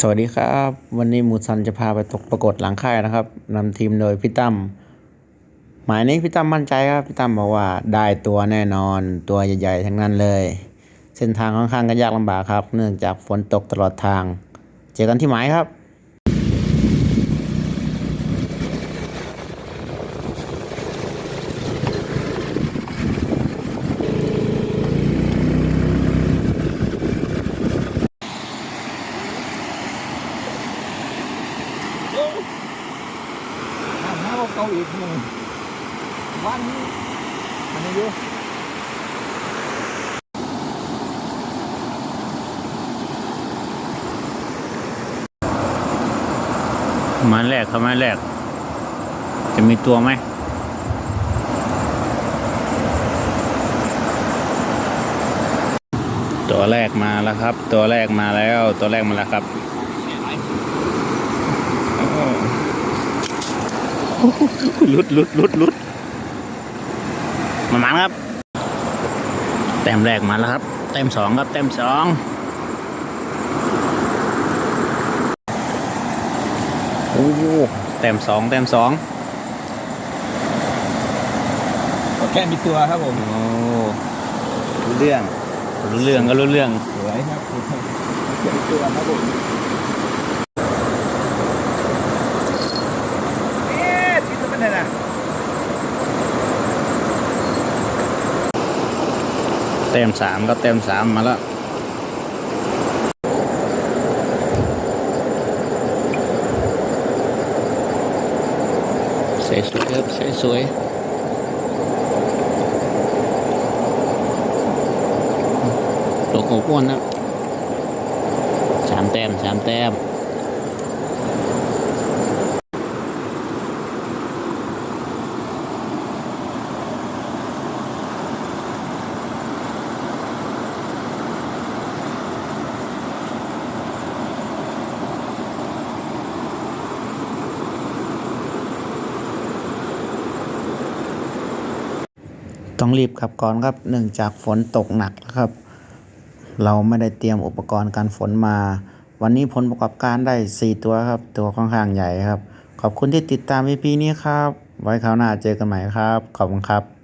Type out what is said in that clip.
สวัสดีครับ วันนี้มูซันจะพาไปตกปรากฏหลังค่ายนะครับนำทีมโดยพี่ตั้มหมายนี้พี่ตั้มมั่นใจครับพี่ตั้มบอกว่าได้ตัวแน่นอนตัวใหญ่ๆทั้งนั้นเลย เส้นทางค่อนข้างก็ยากลำบากครับ เนื่องจากฝนตกตลอดทาง เจอกันที่หมายครับาอีกหนึ่งวันนี้อันนี้อยู่มาแรกครับมาแรก จะมีตัวไหมตัวแรกมาแล้วครับ ตัวแรกมาแล้ว ตัวแรกมาแล้วครับ ลุดลุดลุดลุดมามันครับ แต้มแรกมาแล้วครับ แต้มสองครับ แต้มสองโอ้โหแต้มสองแต้มสองแค่มีตัวครับผมโอ้รู้เรื่อง รู้เรื่องก็รู้เรื่อง สวยครับแค่มีตัวครับผมเอ๊ะที่จะเป็นไงนะ เต็มสามก็เต็มสามมาแล้วใส่สวยครับใส่สวยตัวโกอ้วนนะสามแต้มสามแต้ม ต้องรีบขับก่อนครับเนื่องจากฝนตกหนักครับ เราไม่ได้เตรียมอุปกรณ์การฝนมา วันนี้ผลประกอบการได้ 4 ตัวครับ ตัวค่อนข้างใหญ่ครับ ขอบคุณที่ติดตามพีนี้ครับ ไว้คราวหน้าเจอกันใหม่ครับ ขอบคุณครับ